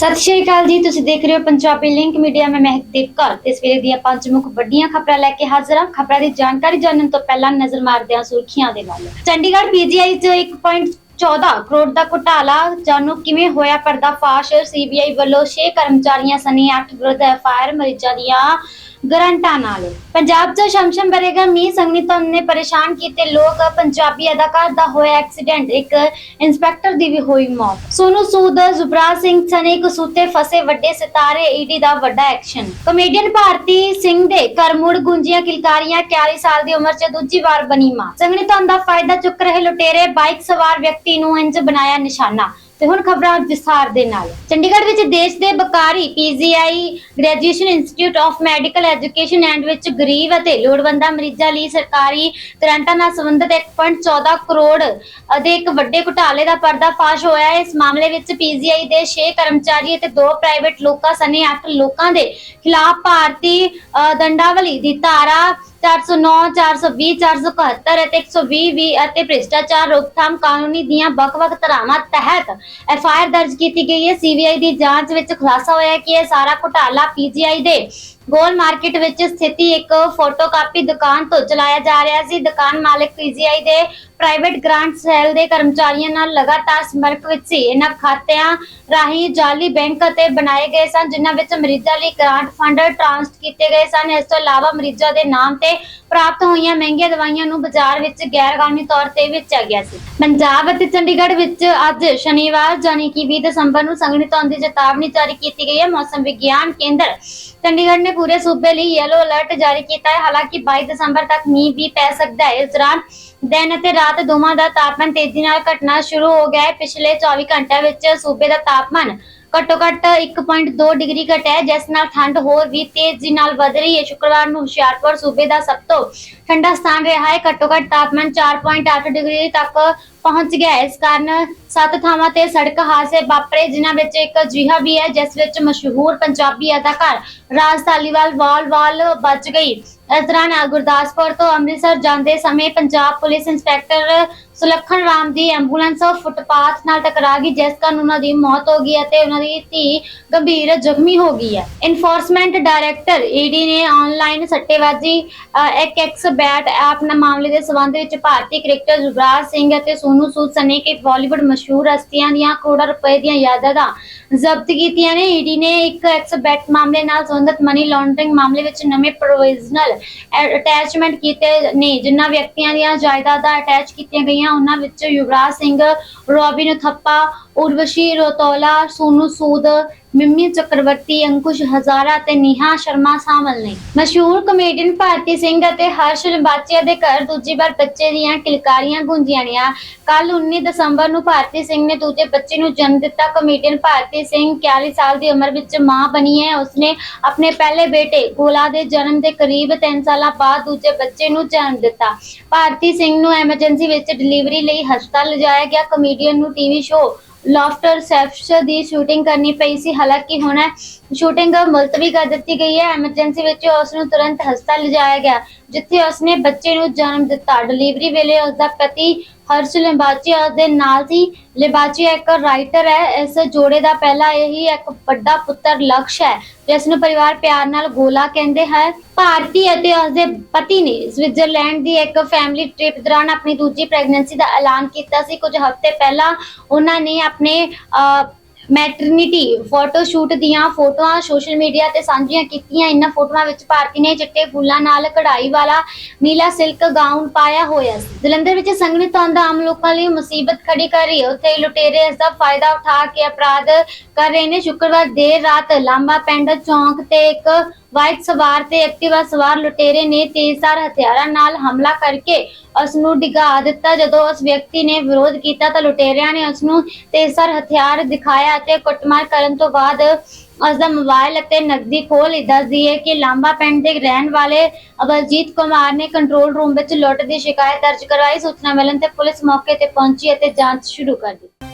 ਸਤਿ ਸ਼੍ਰੀ ਅਕਾਲ ਜੀ, ਤੁਸੀਂ ਦੇਖ ਰਹੇ ਹੋ ਪੰਜਾਬੀ ਲਿੰਕ ਮੀਡੀਆ ਮੈਂ ਮਹਿਕਦੀਪ ਕੌਰ ਤੇ ਸਵੇਰੇ ਦੀਆਂ ਪੰਜ ਮੁੱਖ ਵੱਡੀਆਂ ਖਬਰਾਂ ਲੈ ਕੇ ਹਾਜ਼ਰ ਹਾਂ। ਖਬਰਾਂ ਦੀ ਜਾਣਕਾਰੀ ਜਾਣਨ ਤੋਂ ਪਹਿਲਾਂ ਨਜ਼ਰ ਮਾਰਦੇ ਹਾਂ ਸੁਰਖੀਆਂ ਦੇ ਵੱਲ। ਚੰਡੀਗੜ੍ਹ ਪੀਜੀਆਈ 'ਚ 1.14 ਕਰੋੜ ਦਾ ਘੁਟਾਲਾ, ਜਾਣੋ ਕਿਵੇਂ ਹੋਇਆ ਪਰਦਾਫਾਸ਼ ਸੀਬੀਆਈ ਵੱਲੋਂ 6 ਕਰਮਚਾਰੀਆਂ ਸਨੀ 8 ਵਿਰੁੱਧ ਐਫਆਈਆਰ ਮਰੀਜ਼ਾਂ ਦੀਆਂ ਗਰੰਟਾਂ ਨਾਲ। ਪੰਜਾਬ 'ਚ ਸ਼ਮਸ਼ਮ ਬਰੇਗਾ ਮੀਂਹ ਸੰਗਨੀ ਤੋਂ ਨੇ ਪਰੇਸ਼ਾਨ ਕੀਤੇ ਲੋਕ। ਪੰਜਾਬੀ ਅਦਾਕਾਰ ਦਾ ਹੋਇਆ ਐਕਸੀਡੈਂਟ, ਇੱਕ ਇੰਸਪੈਕਟਰ ਦੀ ਵੀ ਹੋਈ ਮੌਤ। ਸੋਨੂ ਸੂਦ, ਜ਼ੁਬਰਾਜ ਸਿੰਘ ਸਨੇ ਕਸੂਤੇ ਫਸੇ ਵੱਡੇ ਸਿਤਾਰੇ, ਈਡੀ ਦਾ ਵੱਡਾ ਐਕਸ਼ਨ। ਕਮੇਡੀਅਨ ਭਾਰਤੀ ਸਿੰਘ ਦੇ ਘਰ ਮੁੜ ਗੁੰਜੀਆਂ ਕਿਲਕਾਰੀਆਂ 41 ਸਾਲ ਦੀ ਉਮਰ 'ਚ ਦੂਜੀ ਵਾਰ ਬਣੀ ਮਾਂ। ਸੰਗਨੀ ਤੋਂ ਦਾ ਫਾਇਦਾ ਚੁੱਕ ਰਹੇ ਲੁਟੇਰੇ, ਬਾਈਕ ਸਵਾਰ ਵਿਅਕਤੀ ਨੂੰ ਇੰਜ ਬਣਾਇਆ ਨਿਸ਼ਾਨਾ ਤੇ ਹੁਣ ਖਬਰਾਂ ਵਿਸਥਾਰ ਦੇ ਨਾਲ। ਚੰਡੀਗੜ੍ਹ ਵਿੱਚ ਦੇਸ਼ ਦੇ ਬਕਾਰੀ PGI graduation institute of medical education and ਵਿੱਚ ਗਰੀਬ ਅਤੇ ਲੋੜਵੰਦਾਂ ਮਰੀਜ਼ਾਂ ਲਈ ਸਰਕਾਰੀ ਗ੍ਰਾਂਟਾਂ ਨਾਲ ਸੰਬੰਧਿਤ 1.14 ਕਰੋੜ ਦੇ ਇੱਕ ਵੱਡੇ ਘੁਟਾਲੇ ਦਾ ਪਰਦਾਫਾਸ਼ ਹੋਇਆ ਹੈ। ਇਸ ਮਾਮਲੇ ਵਿੱਚ ਪੀਜੀਆਈ ਦੇ 6 ਕਰਮਚਾਰੀ ਅਤੇ 2 ਪ੍ਰਾਈਵੇਟ ਲੋਕਾਂ ਸਣੇ 8 ਲੋਕਾਂ ਦੇ ਖਿਲਾਫ ਭਾਰਤੀ ਦੰਡਾਵਲੀ ਦੀ ਧਾਰਾ 409 420 471 ਅਤੇ 120 ਵੀ ਅਤੇ ਭ੍ਰਿਸ਼ਟਾਚਾਰ ਰੋਕਥਾਮ ਕਾਨੂੰਨੀ ਦੀਆਂ ਵੱਖ-ਵੱਖ ਧਾਰਾਵਾਂ ਤਹਿਤ ਐਫਆਈਆਰ ਦਰਜ ਕੀਤੀ ਗਈ ਹੈ। ਸੀਬੀਆਈ ਦੀ ਜਾਂਚ ਵਿੱਚ ਖੁਲਾਸਾ ਹੋਇਆ ਕਿ ਇਹ ਸਾਰਾ ਘੁਟਾਲਾ ਪੀਜੀਆਈ ਦੇ ਗੋਲ ਮਾਰਕੀਟ ਵਿੱਚ ਸਥਿਤੀ ਇੱਕ ਫੋਟੋਕਾਪੀ ਦੁਕਾਨ ਤੋਂ ਚਲਾਇਆ ਜਾ ਰਿਹਾ ਸੀ। ਦੁਕਾਨ ਮਾਲਕ ਪੀਜੀਆਈ ਦੇ ਪ੍ਰਾਈਵੇਟ ਗ੍ਰਾਂਟ ਸੈਲ ਦੇ ਕਰਮਚਾਰੀਆਂ ਨਾਲ ਲਗਾਤਾਰ ਸੰਪਰਕ ਵਿੱਚ ਸੀ। ਇਹਨਾਂ ਖਾਤਿਆਂ ਰਾਹੀਂ ਜਾਲੀ ਬੈਂਕ ਅਤੇ ਬਣਾਏ ਗਏ ਸਨ, ਜਿਨ੍ਹਾਂ ਵਿੱਚ ਮਰੀਜ਼ਾਂ ਲਈ ਗ੍ਰਾਂਟ ਫੰਡ ਟ੍ਰਾਂਸਫਰ ਕੀਤੇ ਗਏ ਸਨ। ਇਸ ਤੋਂ ਇਲਾਵਾ ਮਰੀਜ਼ਾਂ ਦੇ ਨਾਮ ਤੇ ਪ੍ਰਾਪਤ ਹੋਈਆਂ ਮਹਿੰਗੀਆਂ ਦਵਾਈਆਂ ਨੂੰ ਬਾਜ਼ਾਰ ਵਿੱਚ ਗੈਰ ਤੌਰ ਤੇ ਵੇਚਿਆ ਗਿਆ ਸੀ। ਪੰਜਾਬ ਅਤੇ ਚੰਡੀਗੜ੍ਹ ਵਿੱਚ ਅੱਜ ਸ਼ਨੀਵਾਰ ਜਾਨੀ ਕਿ 20 ਦਸੰਬਰ ਨੂੰ ਸੰਘਣੀ ਧੁੰਦ ਦੀ ਚੇਤਾਵਨੀ ਜਾਰੀ ਕੀਤੀ ਗਈ ਹੈ। ਮੌਸਮ ਵਿਗਿਆਨ ਕੇਂਦਰ ਚੰਡੀਗੜ੍ਹ ਨੇ ਪੂਰੇ ਸੂਬੇ ਲਈ ਯੈਲੋ ਅਲਰਟ ਜਾਰੀ ਕੀਤਾ ਹੈ। ਹਾਲਾਂਕਿ 22 ਦਸੰਬਰ ਤੱਕ ਮੀਂਹ ਵੀ ਪੈ ਸਕਦਾ ਹੈ। ਇਸ ਦੌਰਾਨ ਦਿਨ ਅਤੇ ਰਾਤ ਦੋਵਾਂ ਦਾ ਤਾਪਮਾਨ ਤੇਜ਼ੀ ਨਾਲ ਘਟਣਾ ਸ਼ੁਰੂ ਹੋ ਗਿਆ ਹੈ। ਪਿਛਲੇ 24 ਘੰਟਿਆਂ ਵਿੱਚ ਸੂਬੇ ਦਾ ਤਾਪਮਾਨ ਘੱਟੋ ਘੱਟ 1.2 ਡਿਗਰੀ ਘਟਿਆ ਜਿਸ ਨਾਲ ਠੰਡ ਹੋਰ ਵੀ ਤੇਜ਼ੀ ਨਾਲ ਵਧ ਰਹੀ ਹੈ। ਸ਼ੁੱਕਰਵਾਰ ਨੂੰ ਹੁਸ਼ਿਆਰਪੁਰ ਸੂਬੇ ਦਾ ਸਭ ਤੋਂ ਠੰਡਾ ਸਥਾਨ ਰਿਹਾ ਹੈ। ਘੱਟੋ ਘੱਟ ਤਾਪਮਾਨ 4.8 ਡਿਗਰੀ ਤੱਕ ਪਹੁੰਚ ਗਿਆ। ਇਸ ਕਾਰਨ ਸੱਤ ਥਾਵਾਂ ਤੇ ਸੜਕ ਹਾਦਸੇ ਵਾਪਰੇ, ਜਿਨ੍ਹਾਂ ਵਿੱਚ ਇੱਕ ਅਜਿਹਾ ਵੀ ਹੈ, ਜਿਸ ਵਿੱਚ ਮਸ਼ਹੂਰ ਪੰਜਾਬੀ ਅਦਾਕਾਰ ਰਾਜ ਧਾਲੀਵਾਲ ਵਾਲ ਵਾਲ ਬਚ ਗਈ। ਇਸ ਦੌਰਾਨ ਗੁਰਦਾਸਪੁਰ ਤੋਂ ਅੰਮ੍ਰਿਤਸਰ ਜਾਂਦੇ ਸਮੇਂ ਪੰਜਾਬ ਪੁਲਿਸ ਇੰਸਪੈਕਟਰ ਸੁਲੱਖਣ ਰਾਮ ਦੀ ਐਂਬੂਲੈਂਸ ਫੁੱਟਪਾਥ ਨਾਲ ਟਕਰਾ ਗਈ, ਜਿਸ ਕਾਰਨ ਉਹਨਾਂ ਦੀ ਮੌਤ ਹੋ ਗਈ ਅਤੇ ਉਹਨਾਂ ਦੀ ਧੀ ਗੰਭੀਰ ਜ਼ਖਮੀ ਹੋ ਗਈ ਹੈ। ਇਨਫੋਰਸਮੈਂਟ ਡਾਇਰੈਕਟਰ ਈਡੀ ਨੇ ਆਨਲਾਈਨ ਸੱਟੇਬਾਜ਼ੀ ਇੱਕ ਐਕਸ ਬੈਟ ਐਪ ਨਾਲ ਮਾਮਲੇ ਦੇ ਸਬੰਧ ਵਿੱਚ ਭਾਰਤੀ ਕ੍ਰਿਕਟਰ ਯੁਵਰਾਜ ਸਿੰਘ ਅਤੇ ਸੋਨੂ ਸੂਦ ਸਣੇ ਬਾਲੀਵੁੱਡ ਮਸ਼ਹੂਰ ਹਸਤੀਆਂ ਦੀਆਂ ਕਰੋੜਾਂ ਰੁਪਏ ਦੀਆਂ ਯਾਦਾਂ ਜ਼ਬਤ ਕੀਤੀਆਂ ਨੇ। ਈਡੀ ਨੇ ਇੱਕ ਐਕਸ ਮਾਮਲੇ ਨਾਲ ਸੰਬੰਧਿਤ ਮਨੀ ਲਾਂਡਰਿੰਗ ਮਾਮਲੇ ਵਿੱਚ ਨਵੇਂ ਪ੍ਰੋਵੀਜ਼ਨਲ ਅਟੈਚਮੈਂਟ ਕੀਤੇ ਨੇ, ਜਿਨ੍ਹਾਂ ਵਿਅਕਤੀਆਂ ਦੀਆਂ ਜਾਇਦਾਦਾਂ ਅਟੈਚ ਕੀਤੀਆਂ ਗਈਆਂ। ਉਹਨਾਂ ਵਿੱਚ ਯੁਵਰਾਜ ਸਿੰਘ, ਰੋਬਿਨ ਥੱਪਾ, ਉਰਵਸ਼ੀ ਰੋਤੋਲਾ, ਸੋਨੂ ਸੂਦ ਮਿੰਮੀ ਚੱਕਰਵਰਤੀ ਅੰਕੁਸ਼ ਹਜ਼ਾਰਾ ਤੇ ਨੀਹਾ ਸ਼ਰਮਾ ਸ਼ਾਮਲ ਨੇ। ਮਸ਼ਹੂਰ ਕਮੇਡੀਅਨ ਭਾਰਤੀ ਸਿੰਘ ਅਤੇ ਹਰਸ਼ ਲਿੰਬਾਚੀਆ ਦੇ ਘਰ ਦੂਜੀ ਵਾਰ ਬੱਚੇ ਦੀਆਂ ਕਿਲਕਾਰੀਆਂ ਗੂੰਜੀਆਂ ਨੇ ਕੱਲ 19 ਦਸੰਬਰ ਨੂੰ ਭਾਰਤੀ ਸਿੰਘ ਨੇ ਦੂਜੇ ਬੱਚੇ ਨੂੰ ਜਨਮ ਦਿੱਤਾ। ਕਮੇਡੀਅਨ ਭਾਰਤੀ ਸਿੰਘ 41 ਸਾਲ ਦੀ ਉਮਰ ਵਿੱਚ ਮਾਂ ਬਣੀ ਹੈ। ਉਸਨੇ ਆਪਣੇ ਪਹਿਲੇ ਬੇਟੇ ਗੋਲਾ ਦੇ ਜਨਮ ਦੇ ਕਰੀਬ 3 ਸਾਲਾਂ ਬਾਅਦ ਦੂਜੇ ਬੱਚੇ ਨੂੰ ਜਨਮ ਦਿੱਤਾ। ਭਾਰਤੀ ਸਿੰਘ ਨੂੰ ਐਮਰਜੈਂਸੀ ਵਿੱਚ ਡਿਲੀਵਰੀ ਲਈ ਹਸਪਤਾਲ ਲਿਜਾਇਆ ਗਿਆ। ਕਮੇਡੀਅਨ ਨੂੰ ਟੀਵੀ ਸ਼ੋਅ ਲਾਫਟਰ ਸੈਫਸ਼ ਦੀ ਸ਼ੂਟਿੰਗ ਕਰਨੀ ਪਈ ਸੀ। ਹਾਲਾਂਕਿ ਹੁਣ ਸ਼ੂਟਿੰਗ ਮੁਲਤਵੀ ਕਰ ਦਿੱਤੀ ਗਈ ਹੈ। ਐਮਰਜੈਂਸੀ ਵਿੱਚ ਉਸ ਨੂੰ ਤੁਰੰਤ ਹਸਪਤਾਲ ਲਿਜਾਇਆ ਗਿਆ, ਜਿੱਥੇ ਉਸਨੇ ਬੱਚੇ ਨੂੰ ਜਨਮ ਦਿੱਤਾ। ਡਿਲੀਵਰੀ ਵੇਲੇ ਉਸ ਦਾ ਪਤੀ ਹਰਸ਼ ਲਿੰਬਾਚੀਆ ਦੇ ਨਾਲ ਸੀ। ਲਿੰਬਾਚੀਆ ਇੱਕ ਰਾਈਟਰ ਹੈ। ਇਸ ਜੋੜੇ ਦਾ ਪਹਿਲਾ ਇਹੀ ਇੱਕ ਵੱਡਾ ਪੁੱਤਰ ਲਕਸ਼ ਹੈ ਜਿਸ ਨੂੰ ਪਰਿਵਾਰ ਪਿਆਰ ਨਾਲ ਗੋਲਾ ਕਹਿੰਦੇ ਹੈ ਭਾਰਤੀ ਅਤੇ ਉਸਦੇ ਪਤੀ ਨੇ ਸਵਿਟਜ਼ਰਲੈਂਡ ਦੀ ਇੱਕ ਫੈਮਿਲੀ ਟ੍ਰਿਪ ਦੌਰਾਨ ਆਪਣੀ ਦੂਜੀ ਪ੍ਰੈਗਨੈਂਸੀ ਦਾ ਐਲਾਨ ਕੀਤਾ ਸੀ। ਕੁਝ ਹਫ਼ਤੇ ਪਹਿਲਾਂ ਉਹਨਾਂ ਨੇ ਆਪਣੇ ਅਹ, ਮੈਟਰਨਿਟੀ ਫੋਟੋ ਸ਼ੂਟ ਦੀਆਂ ਫੋਟੋਆਂ ਸੋਸ਼ਲ ਮੀਡੀਆ ਤੇ ਸਾਂਝੀਆਂ ਕੀਤੀਆਂ। ਇਹਨਾਂ ਫੋਟੋਆਂ ਵਿੱਚ ਭਾਰਤੀ ਨੇ ਚਿੱਟੇ ਫੁੱਲਾਂ ਨਾਲ ਕਢਾਈ ਵਾਲਾ ਨੀਲਾ ਸਿਲਕ ਗਾਊਨ ਪਾਇਆ ਹੋਇਆ ਸੀ। ਜਲੰਧਰ ਵਿੱਚ ਸੰਘਣੀ ਧੁੰਦ ਆਮ ਲੋਕਾਂ ਲਈ ਮੁਸੀਬਤ ਖੜੀ ਕਰ ਰਹੀ ਹੈ। ਉੱਥੇ ਲੁਟੇਰੇ ਇਸ ਦਾ ਫਾਇਦਾ ਉਠਾ ਕੇ ਅਪਰਾਧ ਕਰ ਰਹੇ ਨੇ। ਸ਼ੁੱਕਰਵਾਰ ਦੇਰ ਰਾਤ ਲਾਂਬਾ ਪਿੰਡ ਚੌਂਕ ਤੇ ਇੱਕ ਬਾਈਕ ਸਵਾਰ ਤੇ ਐਕਟਿਵਾ ਸਵਾਰ ਲੁਟੇਰੇ ਨੇ ਤੇਜ਼ਧਾਰ ਹਥਿਆਰਾਂ ਨਾਲ ਹਮਲਾ ਕਰਕੇ ਉਸ ਨੂੰ ਡਿਗਾ ਦਿੱਤਾ। ਜਦੋਂ ਉਸ ਵਿਅਕਤੀ ਨੇ ਵਿਰੋਧ ਕੀਤਾ ਤਾਂ ਲੁਟੇਰਿਆਂ ਨੇ ਉਸ ਨੂੰ ਤੇਜ਼ਧਾਰ ਹਥਿਆਰ ਦਿਖਾਇਆ ਅਤੇ ਕੁੱਟਮਾਰ ਕਰਨ ਤੋਂ ਬਾਅਦ ਉਸ ਦਾ ਮੋਬਾਈਲ ਅਤੇ ਨਕਦੀ ਖੋਹ ਲਈ ਦੱਸਦੀ ਹੈ ਕਿ ਲਾਂਬਾ ਪਿੰਡ ਦੇ ਰਹਿਣ ਵਾਲੇ ਅਬਲਜੀਤ ਕੁਮਾਰ ਨੇ ਕੰਟਰੋਲ ਰੂਮ ਵਿੱਚ ਲੁੱਟ ਦੀ ਸ਼ਿਕਾਇਤ ਦਰਜ ਕਰਵਾਈ। ਸੂਚਨਾ ਮਿਲਣ ਤੇ ਪੁਲਿਸ ਮੌਕੇ ਤੇ ਪਹੁੰਚੀ ਅਤੇ ਜਾਂਚ ਸ਼ੁਰੂ ਕਰ ਦਿੱਤੀ।